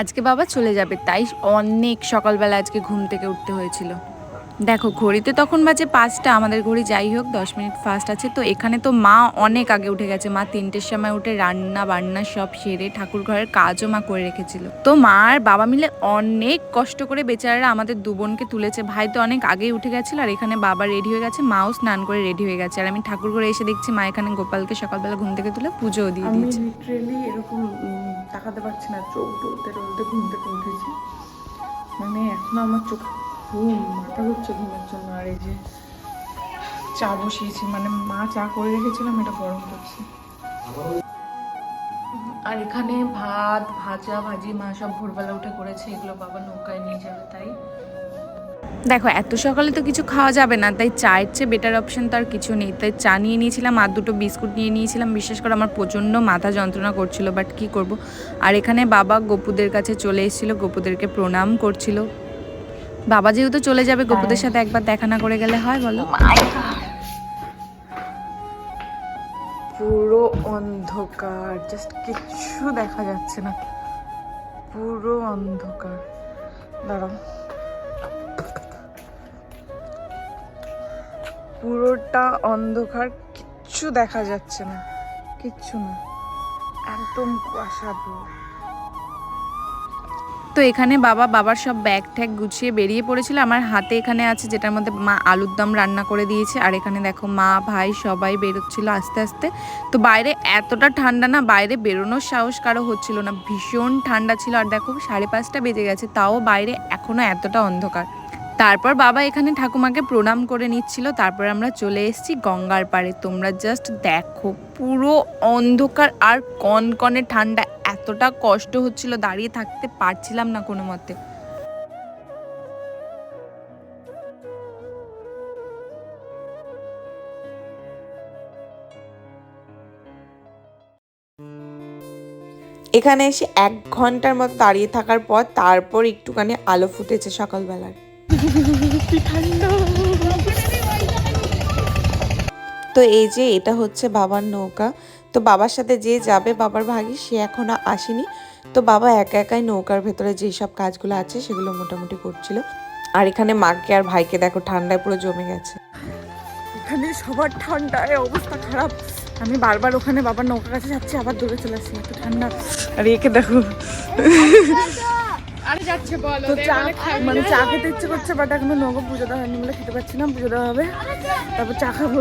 আজকে বাবা চলে যাবে তাই অনেক সকালবেলা আজকে ঘুম থেকে উঠতে হয়েছিল। দেখো ঘড়িতে তখন বাজে পাঁচটা আমাদের ঘড়ি যাই হোক দশ মিনিট ফাস্ট আছে। তো এখানে তো মা অনেক আগে উঠে গেছে। মা তিনটের সময় উঠে রান্না বান্না সব সেরে ঠাকুর ঘরের কাজও মা করে রেখেছিল। তো মা আর বাবা মিলে অনেক কষ্ট করে বেচারারা আমাদের দু বোনকে তুলেছে। ভাই তো অনেক আগেই উঠে গেছিল আর এখানে বাবা রেডি হয়ে গেছে মাও স্নান করে রেডি হয়ে গেছে। আর আমি ঠাকুর ঘরে এসে দেখছি মা এখানে গোপালকে সকালবেলা ঘুম থেকে তুলে পুজোও দিয়ে দিয়েছে। লিটারেলি এরকম তাকাতে পারছি না চোখ ঘুম থেকে উঠেছি। মানে এখনও আমার চোখ ঘুম, মাথা ঘুরছে ঘুমের জন্য। আর এই যে চা বসিয়েছি মানে মা চা করে রেখেছিলাম, এটা গরম করছি। আর এখানে ভাত, ভাজা, ভাজি, মা সব ভোরবেলা উঠে করেছে, এগুলো বাবা নৌকায় নিয়ে যাবে, তাই? দেখো, এত সকালে তো কিছু খাওয়া যাবে না, তাই চায়ের চেয়ে বেটার অপশন তো আর কিছু নেই। তাই চা নিয়ে নিয়েছিলাম, আর দুটো বিস্কুট নিয়ে নিয়েছিলাম, বিশেষ করে আমার প্রচণ্ড মাথা যন্ত্রণা করছিল বাট কি করব? আর এখানে বাবা গপুদের কাছে চলে এসেছিল, গপুদেরকে প্রণাম করছিল। বাবা যেহেতু চলে যাবে, গপুদের সাথে একবার দেখা না করে গেলে হয় বলো? পুরো অন্ধকার জাস্ট কিচ্ছু দেখা যাচ্ছে না। পুরো অন্ধকার। দাঁড়াও। পুরোটা অন্ধকার, কিচ্ছু দেখা যাচ্ছে না। কিচ্ছু না। একদম কুয়াশা পুরো তো এখানে বাবা বাবার সব ব্যাগ ট্যাগ গুছিয়ে বেরিয়ে পড়েছিল। আমার হাতে এখানে আছে যেটার মধ্যে মা আলুর দম রান্না করে দিয়েছে। আর এখানে দেখো মা, ভাই সবাই বেরোচ্ছিল আস্তে আস্তে। তো বাইরে এতটা ঠান্ডা না, বাইরে বেরোনোর সাহস কারও হচ্ছিল না। ভীষণ ঠান্ডা ছিল। আর দেখো সাড়ে পাঁচটা বেজে গেছে, তাও বাইরে এখনও এতটা অন্ধকার। তারপর বাবা এখানে ঠাকুমাকে প্রণাম করে নিচ্ছিল। তারপর আমরা চলে এসেছি গঙ্গার পাড়ে। তোমরা জাস্ট দেখো পুরো অন্ধকার আর কনকনে ঠান্ডা। এতটা কষ্ট হচ্ছিল, দাঁড়িয়ে থাকতে পারছিলাম না কোনো মতে। এখানে এসে এক ঘণ্টার মতো দাঁড়িয়ে থাকার পর তারপর একটুখানি আলো ফুটেছে সকালবেলার। তো এই যে এটা হচ্ছে বাবার নৌকা। তো বাবার সাথে যে যাবে বাবার ভাগি সে এখনও আসেনি। তো বাবা একা একাই নৌকার ভেতরে যেসব কাজগুলো আছে সেগুলো মোটামুটি করছিল। আর এখানে মাকে আর ভাইকে দেখো ঠান্ডায় পুরো জমে গেছে। এখানে সবার ঠান্ডায় অবস্থা খারাপ। আমি বারবার ওখানে বাবার নৌকার কাছে যাচ্ছি আবার দূরে চলে আসছি এত ঠান্ডা। আর একে দেখো। তো চা মানে চা খেতে ইচ্ছে করছে বাট এখনও নৌকা পুজো দেওয়া হয়নি বলে খেতে পারছি না পুজো দেওয়া হবে। তারপর চা খাব।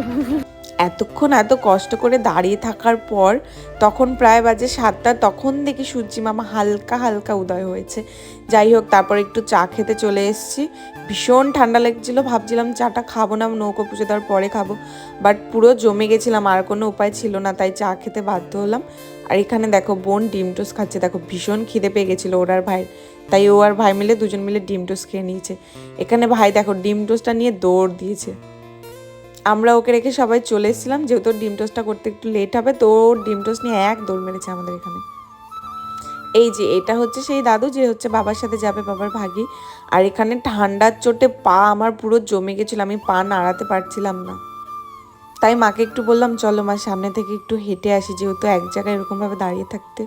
এতক্ষণ এত কষ্ট করে দাঁড়িয়ে থাকার পর তখন প্রায় বাজে সাতটা, তখন দেখি সূর্যি মামা হালকা হালকা উদয় হয়েছে। যাই হোক, তারপর একটু চা খেতে চলে এসেছি। ভীষণ ঠান্ডা লাগছিল, ভাবছিলাম চাটা খাব না, নৌকো পুজো দেওয়ার পরে খাব। বাট পুরো জমে গেছিলাম, আর কোনো উপায় ছিল না, তাই চা খেতে বাধ্য হলাম। আর এখানে দেখো, বোন ডিম টোস খাচ্ছে। দেখো, ভীষণ খিদে পেয়ে গেছিল ওর আর ভাইয়ের। তাই ও আর ভাই মিলে দুজন মিলে ডিম টোস খেয়ে নিয়েছে। এখানে ভাই দেখো, ডিম টোসটা নিয়ে দৌড় দিয়েছে। আমরা ওকে রেখে সবাই চলে এসেছিলাম, যেহেতু ডিম টোস্টটা করতে একটু লেট হবে, তো ডিম টোস্ট নিয়ে এক দৌড় মেরেছে আমাদের এখানে। এই যে, এটা হচ্ছে সেই দাদু, যে হচ্ছে বাবার সাথে যাবে, বাবার ভাগি। আর এখানে ঠান্ডার চোটে পা আমার পুরো জমে গেছিল, আমি পা নাড়াতে পারছিলাম না। তাই মাকে একটু বললাম, চলো মা, সামনে থেকে একটু হেঁটে আসি, যেহেতু এক জায়গায় এরকমভাবে দাঁড়িয়ে থাকতে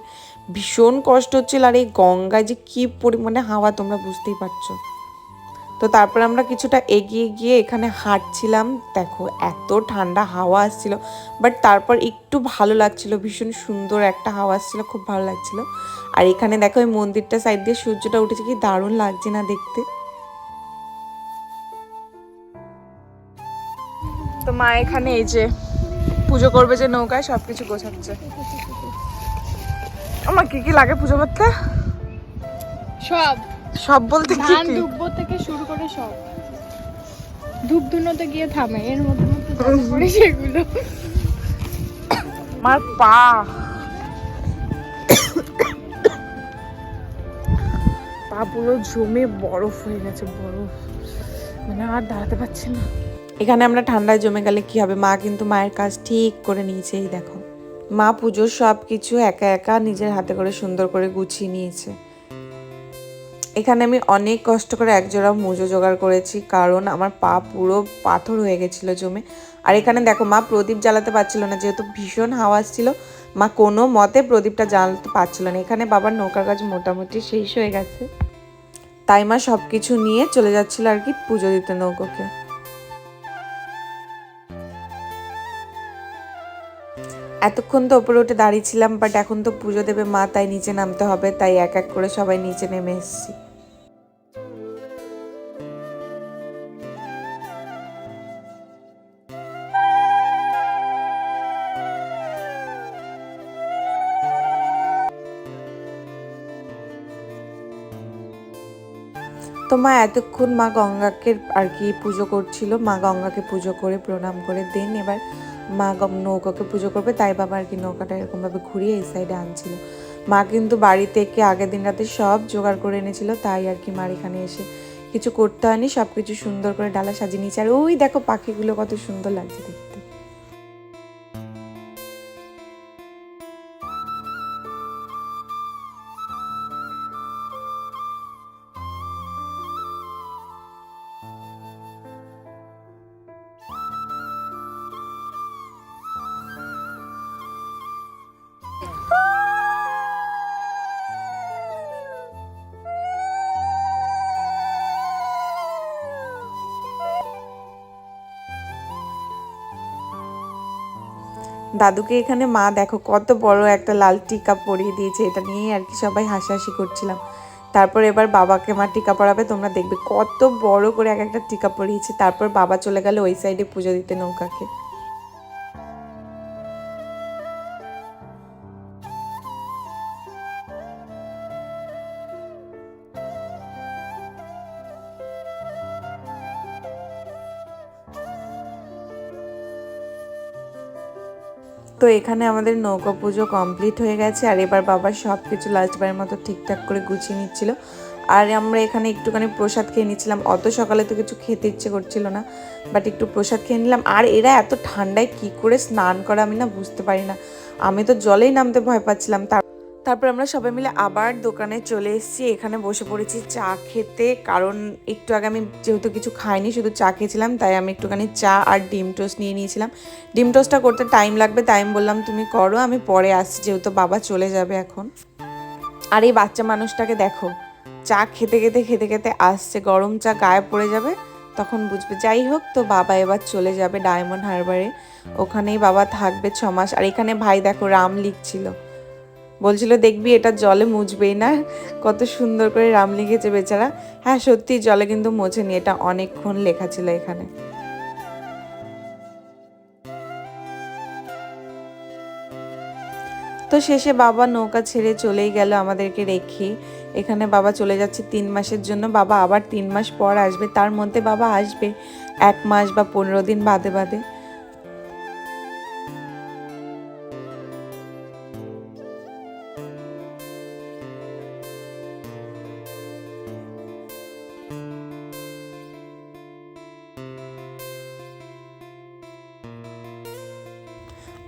ভীষণ কষ্ট হচ্ছিল। আর এই গঙ্গায় যে কী পরিমাণে হাওয়া তোমরা বুঝতেই পারছ। তো তারপর আমরা কিছুটা এগিয়ে গিয়ে এখানে হাঁটছিলাম। দেখো, এত ঠান্ডা হাওয়া আসছিল বাট তারপর একটু ভালো লাগছিল, ভীষণ সুন্দর একটা হাওয়া আসছিল, খুব ভালো লাগছিল। আর এখানে দেখো ওই মন্দিরটা সাইড দিয়ে সূর্যটা উঠেছে, কি দারুণ লাগছে না দেখতে। তো মা এখানে এই যে পুজো করবে যে নৌকায় সব কিছু গোছাচ্ছে। আমার কি কি লাগে পুজো করতে? সব। সব বলতে কি ধান দুব্ব থেকে শুরু করে সব। ধূপ ধুনোতে গিয়ে থামে এর মধ্যে মধ্যে সেগুলো। আমার পা। পা পুরো জমে বরফ হয়ে গেছে বরফ। মানে আর দাঁড়াতে পারছি না। এখানে আমরা ঠান্ডায় জমে গেলে কি হবে? মা কিন্তু মায়ের কাজ ঠিক করে নিয়েছে এই দেখো। মা পুজোর সব কিছু একা একা নিজের হাতে করে সুন্দর করে গুছিয়ে নিয়েছে। এখানে আমি অনেক কষ্ট করে একজোড়া মুজো জোগাড় করেছি, কারণ আমার পা পুরো পাথর হয়ে গেছিল জমে। আর এখানে দেখো, মা প্রদীপ জ্বালাতে পারছিল না, যেহেতু ভীষণ হাওয়া আসছিল মা কোনো মতে প্রদীপটা জ্বালাতে পারছিল না। এখানে বাবার নৌকার কাজ মোটামুটি শেষ হয়ে গেছে। তাই মা সব কিছু নিয়ে চলে যাচ্ছিল আর কি পুজো দিতে নৌকোকে। এতক্ষণ তো ওপরে উঠে দাঁড়িয়েছিলাম বাট এখন তো পুজো দেবে মা, তাই নিচে নামতে হবে, তাই এক এক করে সবাই নিচে নেমে এসেছি। মা এতক্ষণ মা গঙ্গাকে আর কি পুজো করছিল, মা গঙ্গাকে পুজো করে, প্রণাম করে দেন এবার মা নৌকাকে পুজো করবে, তাই বাবা আর কি নৌকাটা এরকমভাবে ঘুরিয়ে এই সাইডে আনছিল। মা কিন্তু বাড়ি থেকে আগের দিন রাতে সব জোগাড় করে এনেছিল, তাই আর কি মার এখানে এসে কিছু করতে হয়নি সব কিছু সুন্দর করে ডালা সাজিয়ে নিয়েছে। আর ওই দেখো পাখিগুলো কত সুন্দর লাগছে দেখতে। দাদুকে এখানে মা, দেখো কত বড় একটা লাল টিকা পরিয়ে দিয়েছে, এটা নিয়েই আর কি সবাই হাসাহাসি করছিলাম। তারপর এবার বাবাকে মা টিকা পরাবে, তোমরা দেখবে কত বড় করে এক একটা টিকা পরিয়েছে, তারপর বাবা চলে গেল ওই সাইডে পুজো দিতে নৌকাকে। তো এখানে আমাদের নৌকা পুজো কমপ্লিট হয়ে গেছে, আর এবার বাবা সব কিছু লাস্টবারের মতো ঠিকঠাক করে গুছিয়ে নিচ্ছিল। আর আমরা এখানে একটুখানি প্রসাদ খেয়ে নিচ্ছিলাম। অত সকালে তো কিছু খেতে ইচ্ছে করছিল না বাট একটু প্রসাদ খেয়ে নিলাম। আর এরা এত ঠান্ডায় কি করে স্নান করা আমি না বুঝতে পারি না। আমি তো জলেই নামতে ভয় পাচ্ছিলাম। তার তারপর আমরা সবাই মিলে আবার দোকানে চলে এসেছি। এখানে বসে পড়েছি চা খেতে। কারণ একটু আগে আমি যেহেতু কিছু খাইনি, শুধু চা খেয়েছিলাম, তাই আমি একটুখানি চা আর ডিম টোস্ট নিয়ে নিয়েছিলাম। ডিম টোস্টটা করতে টাইম লাগবে, তাই আমি বললাম, তুমি করো, আমি পরে আসছি, যেহেতু বাবা চলে যাবে এখন। আর এই বাচ্চা মানুষটাকে দেখো, চা খেতে খেতে খেতে খেতে আসছে। গরম চা গায়ে পড়ে যাবে, তখন বুঝবে। যাই হোক, তো বাবা এবার চলে যাবে ডায়মন্ড হারবারে ওখানেই বাবা থাকবে ছ মাস। আর এখানে ভাই দেখো, রাম লিখছিল। বলছিল, দেখবি, এটা জলে মুছবেই না। কত সুন্দর করে রাম লিখেছে বেচারা। হ্যাঁ সত্যি, জলে কিন্তু মোছেনি, এটা অনেকক্ষণ লেখা ছিল এখানে। তো শেষে বাবা নৌকা ছেড়ে চলেই গেল আমাদেরকে রেখে। এখানে বাবা চলে যাচ্ছে তিন মাসের জন্য। বাবা আবার তিন মাস পর আসবে। তার মধ্যে বাবা আসবে এক মাস বা পনেরো দিন বাদে বাদে।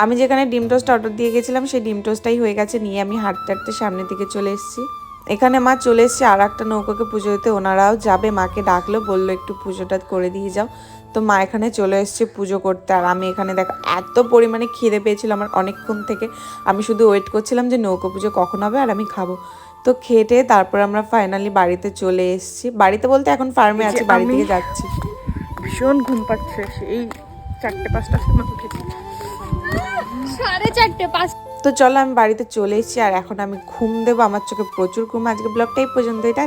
আমি যেখানে ডিম টোস্ট অর্ডার দিয়ে গেছিলাম সেই ডিম টোস্টটাই হয়ে গেছে। নিয়ে আমি হাঁটতে হাঁটতে সামনের দিকে চলে এসেছি। এখানে মা চলে এসছে আর একটা নৌকাকে পুজো দিতে। ওনারাও যাবে মাকে ডাকলো বলল একটু পুজোটা করে দিয়ে যাও। তো মা এখানে চলে এসছে পুজো করতে। আর আমি এখানে দেখো এত পরিমাণে খিদে পেয়েছিল আমার অনেকক্ষণ থেকে। আমি শুধু ওয়েট করছিলাম যে নৌকা পুজো কখন হবে আর আমি খাব। তো খেটে তারপর আমরা ফাইনালি বাড়িতে চলে এসেছি। বাড়িতে বলতে এখন ফার্মে আছি বাড়ি থেকে যাচ্ছি। ভীষণ ঘুম পাচ্ছে। এই চারটে পাঁচটা সময় উঠেছি। সাড়ে চারটে, পাঁচ তো চলো আমি বাড়িতে চলে এসেছি, আর এখন আমি ঘুম দেবো, আমার চোখে প্রচুর ঘুম, আজকে ব্লগটাই পর্যন্ত এটা